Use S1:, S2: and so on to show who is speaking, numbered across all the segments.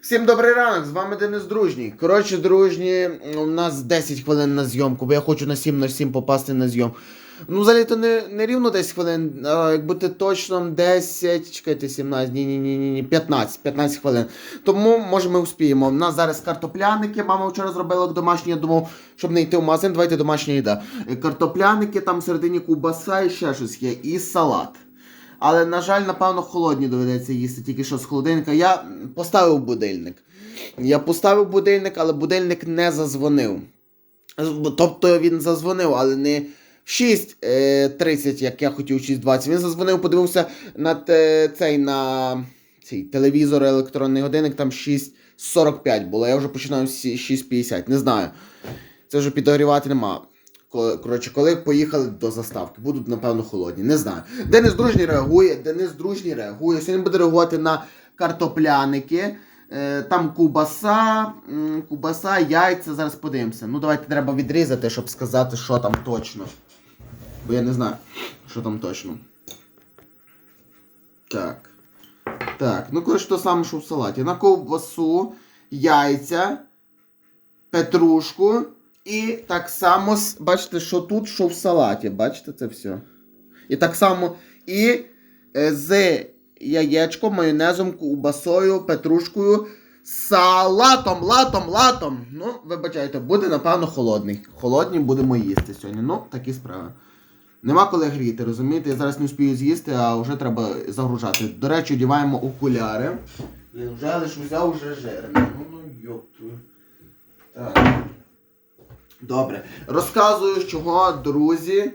S1: Всім добрий ранок, з вами Денис Дружній. Коротше, дружні, у нас 10 хвилин на зйомку, бо я хочу на 7 на 7 попасти на зйом. Ну, взагалі то не, не рівно 10 хвилин, а як бути точно 10, чекайте, 17, ні, ні, ні, ні, ні, 15, 15 хвилин. Тому, може, ми успіємо. У нас зараз картопляники, мама вчора зробила домашні, я думав, щоб не йти в магазин, давайте домашня їда. Картопляники, там всередині кубаса і ще щось є, і салат. Але, на жаль, напевно, холодні доведеться їсти тільки що з холодильника. Я поставив будильник. Я поставив будильник, але будильник не зазвонив. Тобто він зазвонив, але не в 6.30, як я хотів, 6.20. Він зазвонив, подивився на цей на цей телевізор, електронний годинник, там 6.45 було. Я вже починав з 6.50. Не знаю. Це вже підогрівати нема. Ко- Коротше, коли поїхали до заставки, будуть, напевно, холодні. Не знаю. Денис Дружній реагує, Денис Дружній реагує. Сьогодні буде реагувати на картопляники. Е, Там кубаса, кубаса, яйця. Зараз подивимося. Ну, давайте треба відрізати, щоб сказати, що там точно. Бо я не знаю, що там точно. Так. Так, ну коротше, то саме, що в салаті. На ковбасу, яйця, петрушку. І так само, бачите, що тут, що в салаті. Бачите це все. І так само і е, з яєчком, майонезом, ковбасою, петрушкою, салатом, латом, латом. Ну, вибачайте, буде, напевно, холодний. Холодні будемо їсти сьогодні. Ну, такі справи. Нема коли гріти, розумієте? Я зараз не успію з'їсти, а вже треба загружати. До речі, одягаємо окуляри. Він вже лиш взяв вже жирний. Ну, ну, йопту. Добре. Розказую, чого, друзі,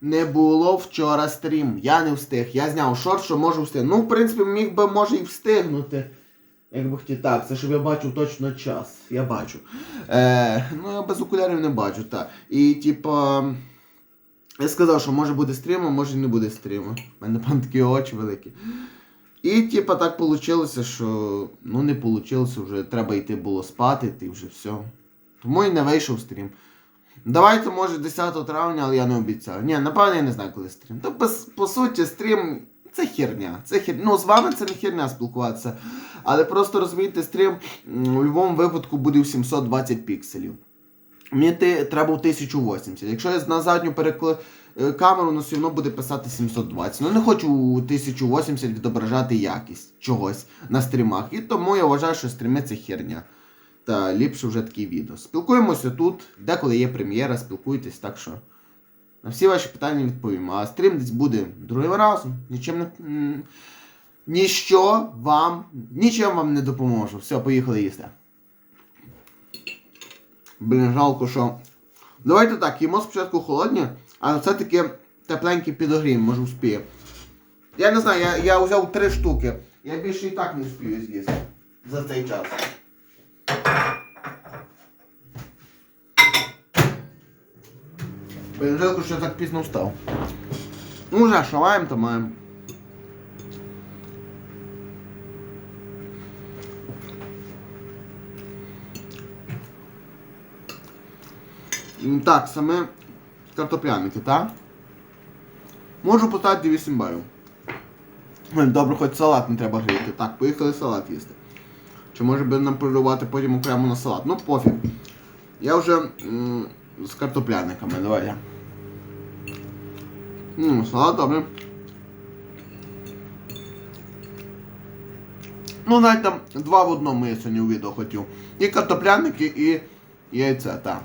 S1: не було вчора стрім. Я не встиг. Я зняв шорт, що можу встигнути. Ну, в принципі, міг би може і встигнути. Якби хотів так, це щоб я бачив точно час. Я бачу. Е, ну, я без окулярів не бачу, так. І типа. Я сказав, що може буде стрім, а може і не буде стріму. У мене там такі очі великі. І типа так вийшло, що ну не вийшло, вже треба йти було спати, ти вже все. Тому і не вийшов стрім. Давайте, може, 10 травня, але я не обіцяю. Ні, напевно, я не знаю, коли стрім. Та по, по суті, стрім це херня. Це хер... Ну, з вами це не херня спілкуватися. Але просто розумієте, стрім в будь-якому випадку буде в 720 пікселів. Мені треба в 1080. Якщо я на задню перекли... е, камеру, ну все одно буде писати 720. Ну не хочу у 1080 відображати якість чогось на стрімах. І тому я вважаю, що стріми це херня. Та ліпше вже такі відео. Спілкуємося тут, деколи є прем'єра, спілкуйтесь, так що. На всі ваші питання відповім. А стрім десь буде другим разом. Нічим не. Ніщо вам. Нічим вам не допоможу. Все, поїхали їсти. Блін, жалко, що. Давайте так, їмо спочатку холодні, а все-таки тепленькі підогріємо, може вспіє. Я не знаю, я, я взяв три штуки. Я більше і так не вспію з'їсти за цей час. Жалко, що я так пізно встав. Ну вже, що маємо, то маємо. Так, саме картопляники, так? Можу поставити 8 балів. Добре, хоч салат не треба гріти. Так, поїхали салат їсти. Чи може би нам перервати потім окремо на салат? Ну пофіг. Я вже з картопляниками, давай я. М, салат добре. Ну, навіть там два в одному я сьогодні у відео хотів. І картопляники, і яйця, так.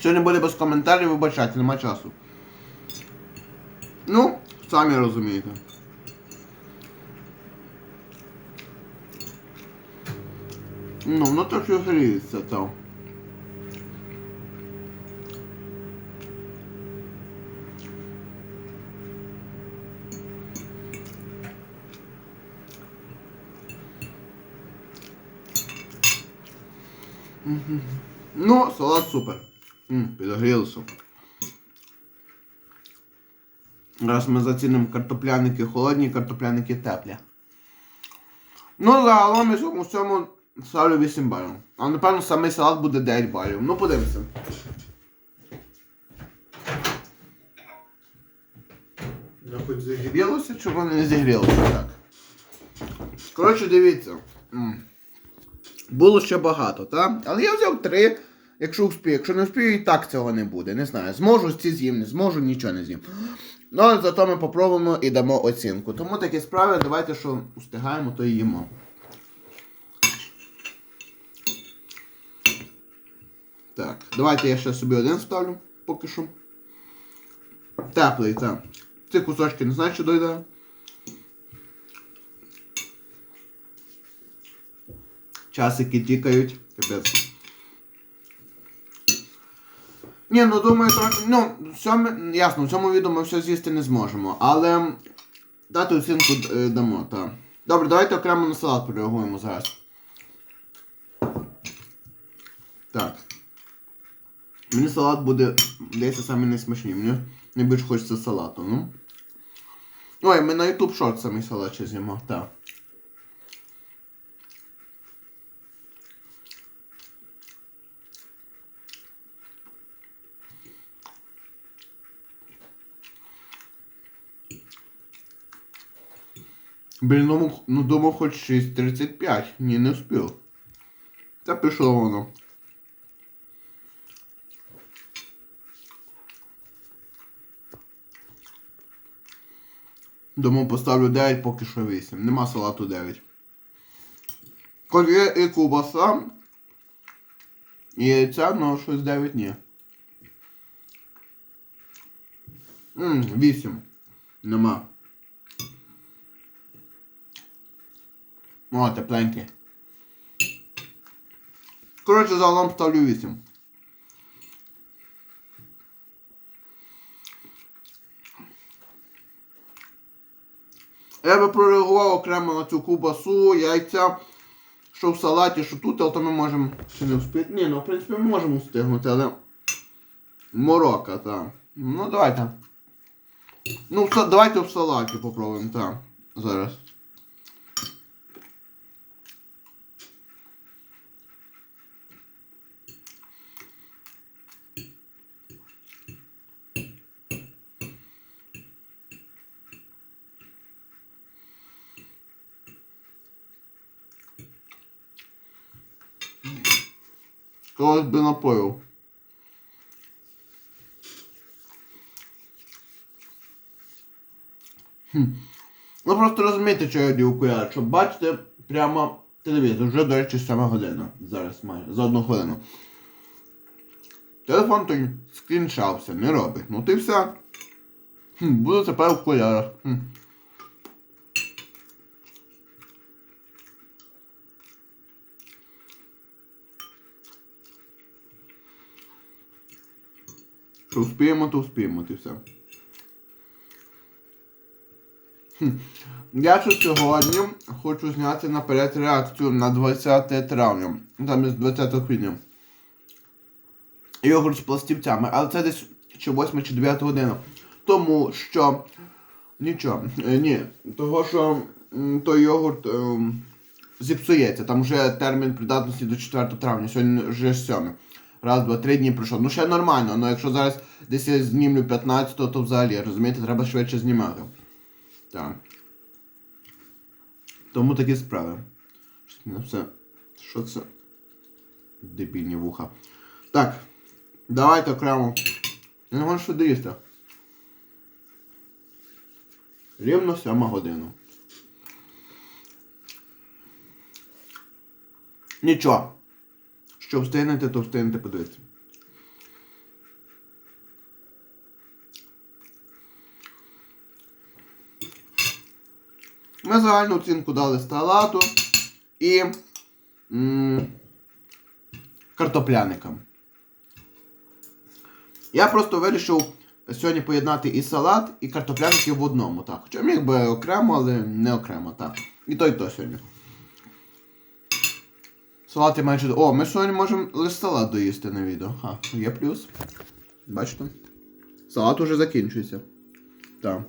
S1: Сьогодні буде без коментарів, вибачайте, нема часу. Ну, самі розумієте. Ну, воно трохи гріється то. Мгм. Ну, салат супер. Підогрілося. Зараз ми зацінимо картопляники холодні, картопляники теплі. Ну, загалом цьому всьому ставлю 8 балів. А напевно самий салат буде 9 балів. Ну, подивимося. Ну, хоч зігрілося, чи воно не зігрілося так. Коротше, дивіться. Було ще багато, так? Але я взяв три, якщо вспію. Якщо не вспію, і так цього не буде. Не знаю. Зможу ці з'їм, не зможу, нічого не з'їм. Ну, але зато ми попробуємо і дамо оцінку. Тому такі справи, давайте, що встигаємо, то і їмо. Так, давайте я ще собі один ставлю поки що. Теплий, так. Ці кусочки не знаю, що дойде. Часики тікають. Капець. Ні, ну думаю, трохи. Ну, в ясно, в цьому відео ми все з'їсти не зможемо. Але дати оцінку е, дамо, так. Добре, давайте окремо на салат пореагуємо зараз. Так. Мені салат буде десь саме найсмачніший. Мені найбільше хочеться салату, ну. Ой, ми на YouTube Short самий салат ще з'їмо, так. Блін, ну, ну думав хоч 6.35. Ні, не встиг. Та пішло воно. Думав поставлю 9, поки що 8. Нема салату 9. Хоч є і кубаса, і яйця, але щось 9 ні. Ммм, 8. Нема. О, тепленьке. Коротше, загалом ставлю 8. Я би прореагував окремо на цю кубасу, яйця, що в салаті, що тут, але то ми можемо ще не встигнути. Ні, ну в принципі ми можемо встигнути, але морока, так. Ну давайте. Ну, давайте в салаті попробуємо, так. Зараз. Когось би напоїв. Хм. Ну просто розумієте, що я одів окуляри, щоб бачите прямо телевізор. Вже, до речі, 7 година. Зараз майже. За одну хвилину. Телефон той скріншався, не робить. Ну ти все. Хм, буду тепер в окулярах. Хм. Що успіємо, то успіємо, ти все. Я ще сьогодні хочу зняти наперед реакцію на 20 травня. Замість 20 квітня. Йогурт з пластівцями, але це десь чи 8 чи 9 година. Тому що. Нічого. Е, ні. Того що той йогурт ем, зіпсується. Там вже термін придатності до 4 травня, сьогодні вже 7. Раз, два, три дні пройшов. Ну ще нормально, але якщо зараз десь я знімлю 15, то взагалі, розумієте, треба швидше знімати. Так. Тому такі справи. Все. Що це? Дебільні вуха. Так. Давайте окремо. Я не можу що доїсти. Рівно сьома година. Нічого. Що встигнете, то встигнете подивитися. Ми загальну оцінку дали салату і м, картопляникам. Я просто вирішив сьогодні поєднати і салат, і картопляники в одному. Так. Хоча міг би окремо, але не окремо, так. І то, і то сьогодні. Салати майже. О, ми сьогодні можемо лише салат доїсти на відео. Ха, є плюс. Бачите? Салат уже закінчується. Так.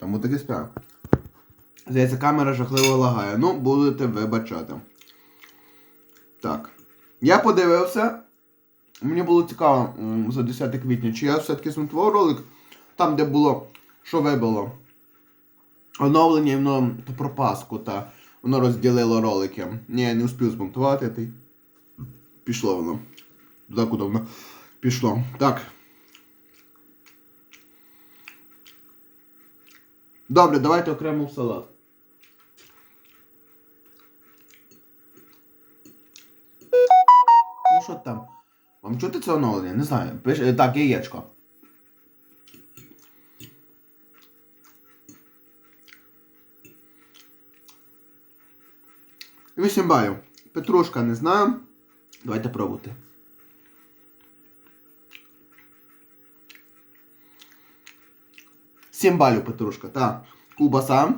S1: Тому таки справа. Здається, камера жахливо лагає. Ну, будете вибачати. Так. Я подивився. Мені було цікаво за 10 квітня, чи я все-таки змонтував ролик там, де було, що вибило. оновлення, і воно то про Пасху, та воно розділило ролики. Ні, я не успів змонтувати, й пішло воно. Туди, куди воно пішло. Так. Добре, давайте окремо в салат. Ну що там? Вам чути це оновлення? Не знаю. Пиш... е, Так, яєчко. Вісім балів. Петрушка не знаю. Давайте пробувати. Сім балів петрушка, так. Кубаса.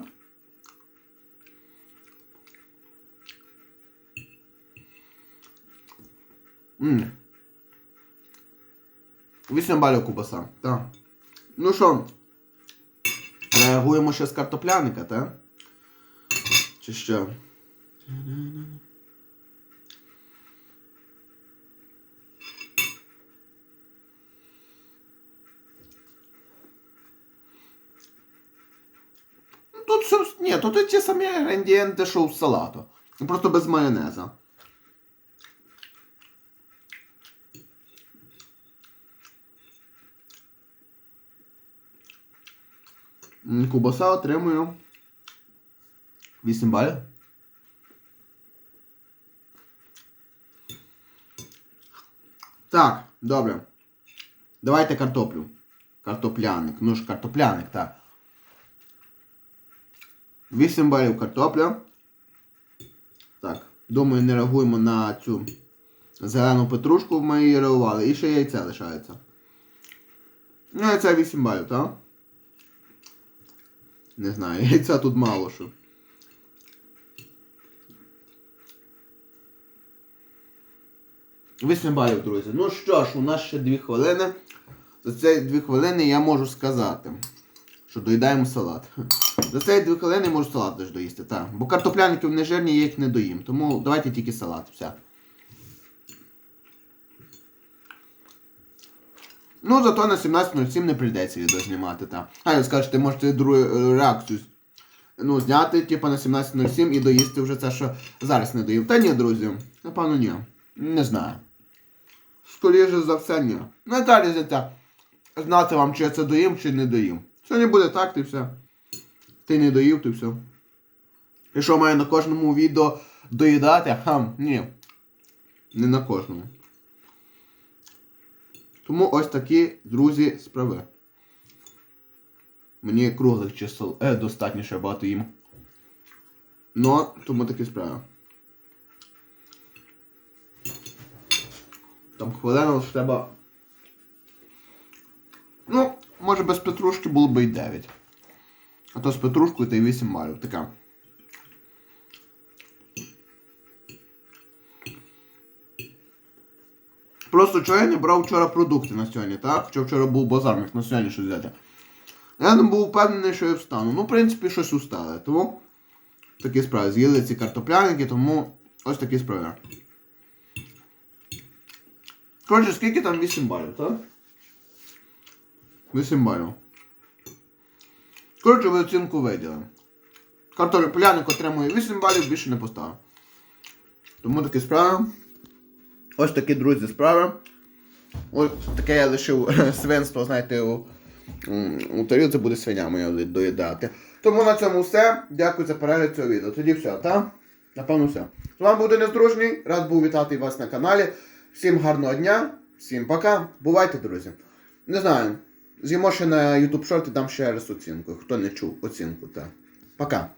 S1: Ммм. 8 балів кубаса, так. Ну що, реагуємо ще з картопляника, так? Чи що? Ну, Тут все, ні, тут ті самі інгредієнти, що в салату. Просто без майонеза. Кубаса отримую 8 балів. Так, добре. Давайте картоплю. Картопляник. Ну ж картопляник, так. 8 балів картопля. Так. Думаю, не реагуємо на цю зелену петрушку, ми її реагували. І ще яйце лишається. Ну, яйце 8 балів, так? Не знаю, яйця тут мало що. Вісім балів, друзі. Ну що ж, у нас ще дві хвилини. За ці дві хвилини я можу сказати, що доїдаємо салат. За ці дві хвилини можу салат лише доїсти, так. Бо картопляники вони жирні, я їх не доїм. Тому давайте тільки салат. Все. Ну, зато на 17.07 не прийдеться відео знімати, так. А, ви скажете, можете другу е, реакцію ну, зняти, типу, на 17.07 і доїсти вже це, що зараз не доїм. Та ні, друзі, напевно, ні. Не знаю. Скоріше за все, ні. Яка різниця знати вам, чи я це доїм, чи не доїм. Сьогодні буде так, ти все. Ти не доїв, ти все. І що маю на кожному відео доїдати? Хам, ні. Не на кожному. Тому ось такі, друзі, справи. Мені круглих чисел е, достатньо ще багато їм. Ну, тому такі справи. Там хвилина лише треба. Ну, може без петрушки було б і 9. А то з петрушкою та й 8 балів. Така. Просто чого я не брав вчора продукти на сьогодні, так? Хоча вчора був базар, міг на сьогодні щось взяти. Я не був впевнений, що я встану. Ну, в принципі, щось устали. Тому такі справи. З'їли ці картопляники, тому ось такі справи. Коротше, скільки там 8 балів, так? 8 балів. Коротше, ви оцінку виділи. Картопляник отримує 8 балів, більше не поставив. Тому такі справи. Ось такі, друзі, справи. Ось таке я лишив свинство, знаєте, у, у тарілці буде свиня моя доїдати. Тому на цьому все. Дякую за перегляд цього відео. Тоді все, так? Напевно, все. З вами був Денис Дружній. Рад був вітати вас на каналі. Всім гарного дня, всім пока. Бувайте, друзі. Не знаю. З'їмо ще на YouTube шорти, дам ще раз оцінку. Хто не чув оцінку, так. Пока.